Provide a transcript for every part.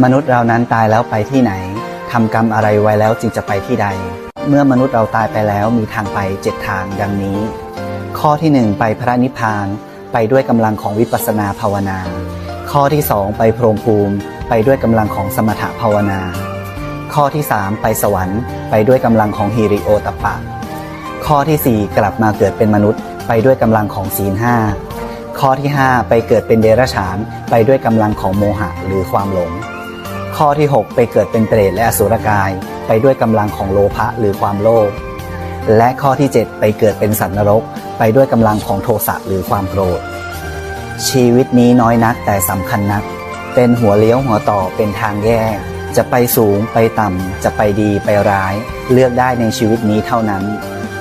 มนุษย์เรานั้นตายแล้วไปที่ไหนทำกรรมอะไรไว้แล้วจึงจะไปที่ใด เมื่อมนุษย์เราตายไปแล้วมีทางไปเจ็ดทางดังนี้ ข้อที่หนึ่งไปพระนิพพานไปด้วยกำลังของวิปัสสนาภาวนา ข้อที่สองไปพรหมภูมิ ไปด้วยกำลังของสมถภาวนา ข้อที่สามไปสวรรค์ ไปด้วยกำลังของฮิริโอตปะ ข้อที่สี่กลับมาเกิดเป็นมนุษย์ ไปด้วยกำลังของศีลห้าข้อที่ 5 ไปเกิดเป็นเดรัจฉาน ไปด้วยกำลังของโมหะหรือความหลง ข้อที่ 6 ไปเกิดเป็นเปรตและอสุรกาย ไปด้วยกำลังของโลภะหรือความโลภและข้อที่ 7 ไปเกิดเป็นสัตว์นรก ไปด้วยกำลังของโทสะหรือความโกรธ ชีวิตนี้น้อยนักแต่สำคัญนัก เป็นหัวเลี้ยวหัวต่อเป็นทางแยก จะไปสูงไปต่ำจะไปดีไปร้าย เลือกได้ในชีวิตนี้เท่านั้น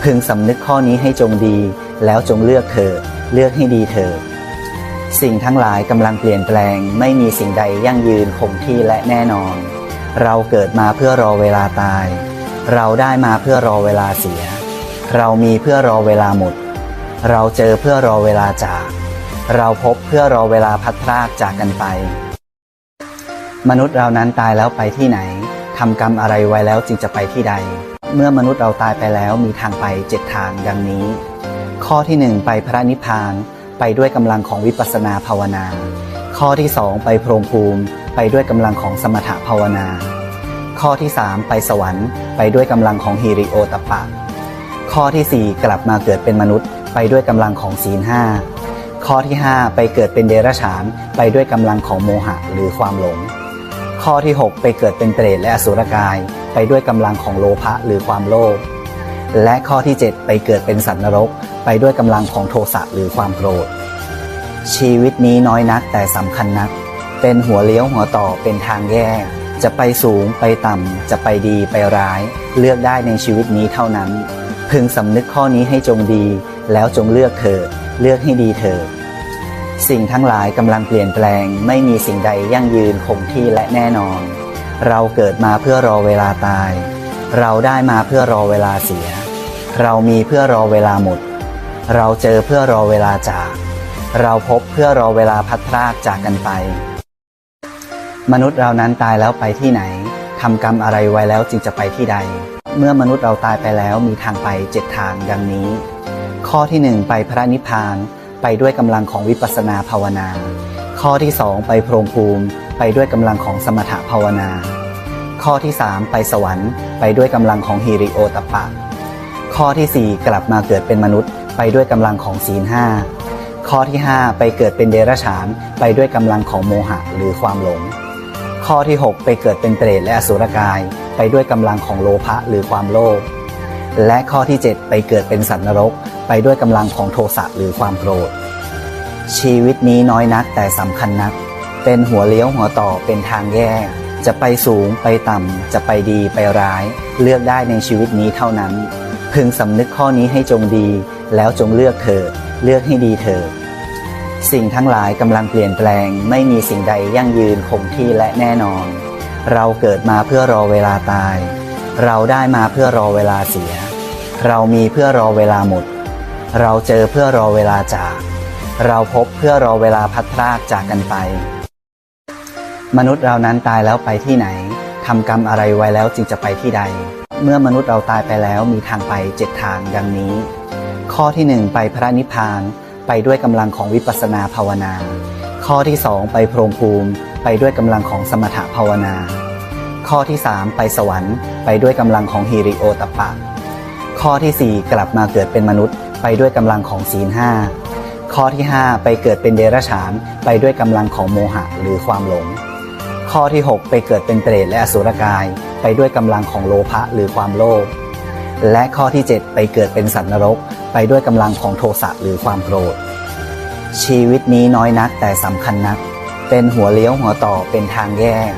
พึงสำนึกข้อนี้ให้จงดี แล้วจงเลือกเถิดเลือกให้ดีเถิด สิ่งทั้งหลายกำลังเปลี่ยนแปลง ไม่มีสิ่งใดยั่งยืนคงที่และแน่นอน เราเกิดมาเพื่อรอเวลาตาย เราได้มาเพื่อรอเวลาเสีย เรามีเพื่อรอเวลาหมด เราเจอเพื่อรอเวลาจาก เราพบเพื่อรอเวลาพัดพรากจากกันไป มนุษย์เรานั้นตายแล้วไปที่ไหนทำกรรมอะไรไว้แล้วจึงจะไปที่ใด เมื่อมนุษย์เราตายไปแล้วมีทางไปเจ็ดทางดังนี้ ข้อที่หนึ่งไปพระนิพพาน ไปด้วยกำลังของวิปัสสนาภาวนา ข้อที่สองไปพรมภูมิ ไปด้วยกำลังของสมถภาวนา ข้อที่สามไปสวรรค์ ไปด้วยกำลังของฮิริโอตปปะข้อที่สี่กลับมาเกิดเป็นมนุษย์ ไปด้วยกำลังของศีลห้าข้อที่ห้าไปเกิดเป็นเดรัจฉาน ไปด้วยกำลังของโมหะหรือความหลง ข้อที่ 6 ไปเกิดเป็นเปรตและอสุรกาย ไปด้วยกำลังของโลภะหรือความโลภและข้อที่ 7 ไปเกิดเป็นสัตว์นรก ไปด้วยกำลังของโทสะหรือความโกรธ ชีวิตนี้น้อยนักแต่สำคัญนัก เป็นหัวเลี้ยวหัวต่อเป็นทางแยก จะไปสูงไปต่ำ จะไปดีไปร้าย เลือกได้ในชีวิตนี้เท่านั้น พึงสำนึกข้อนี้ให้จงดี แล้วจงเลือกเถิดเลือกให้ดีเถิดสิ่งทั้งหลายกำลังเปลี่ยนแปลง ไม่มีสิ่งใดยั่งยืนคงที่และแน่นอน เราเกิดมาเพื่อรอเวลาตาย เราได้มาเพื่อรอเวลาเสีย เรามีเพื่อรอเวลาหมด เราเจอเพื่อรอเวลาจาก เราพบเพื่อรอเวลาพัดพรากจากกันไป มนุษย์เรานั้นตายแล้วไปที่ไหนทำกรรมอะไรไว้แล้วจึงจะไปที่ใด เมื่อมนุษย์เราตายไปแล้วมีทางไปเจ็ดทางดังนี้ ข้อที่หนึ่งไปพระนิพพานไปด้วยกำลังของวิปัสสนาภาวนา ข้อที่สองไปพรหมภูมิ ไปด้วยกำลังของสมถภาวนา ข้อที่สามไปสวรรค์ ไปด้วยกำลังของฮิริโอตปะ ข้อที่สี่กลับมาเกิดเป็นมนุษย์ ไปด้วยกำลังของศีลห้าข้อที่ห้าไปเกิดเป็นเดรัจฉานไปด้วยกำลังของโมหะหรือความหลง ข้อที่ 6 ไปเกิดเป็นเปรตและอสุรกาย ไปด้วยกำลังของโลภะหรือความโลภและข้อที่ 7 ไปเกิดเป็นสัตว์นรก ไปด้วยกำลังของโทสะหรือความโกรธ ชีวิตนี้น้อยนักแต่สำคัญนัก เป็นหัวเลี้ยวหัวต่อเป็นทางแยก จะไปสูงไปต่ำ จะไปดีไปร้าย เลือกได้ในชีวิตนี้เท่านั้น พึงสำนึกข้อนี้ให้จงดี แล้วจงเลือกเถิดเลือกให้ดีเถิดสิ่งทั้งหลายกำลังเปลี่ยนแปลง ไม่มีสิ่งใดยั่งยืนคงที่และแน่นอน เราเกิดมาเพื่อรอเวลาตาย เราได้มาเพื่อรอเวลาเสีย เรามีเพื่อรอเวลาหมด เราเจอเพื่อรอเวลาจาก เราพบเพื่อรอเวลาพัดพรากจากกันไป มนุษย์เรานั้นตายแล้วไปที่ไหนทำกรรมอะไรไว้แล้วจึงจะไปที่ใด เมื่อมนุษย์เราตายไปแล้วมีทางไปเจ็ดทางดังนี้ ข้อที่หนึ่งไปพระนิพพาน ไปด้วยกำลังของวิปัสสนาภาวนา ข้อที่สองไปพรมภูมิ ไปด้วยกำลังของสมถภาวนา ข้อที่สามไปสวรรค์ ไปด้วยกำลังของฮิริโอตปะ ข้อที่สี่กลับมาเกิดเป็นมนุษย์ ไปด้วยกำลังของศีลห้าข้อที่ห้าไปเกิดเป็นเดรัจฉาน ไปด้วยกำลังของโมหะหรือความหลง ข้อที่ 6 ไปเกิดเป็นเปรตและอสุรกาย ไปด้วยกำลังของโลภะหรือความโลภและข้อที่ 7 ไปเกิดเป็นสัตว์นรก ไปด้วยกำลังของโทสะหรือความโกรธ ชีวิตนี้น้อยนักแต่สำคัญนัก เป็นหัวเลี้ยวหัวต่อเป็นทางแยก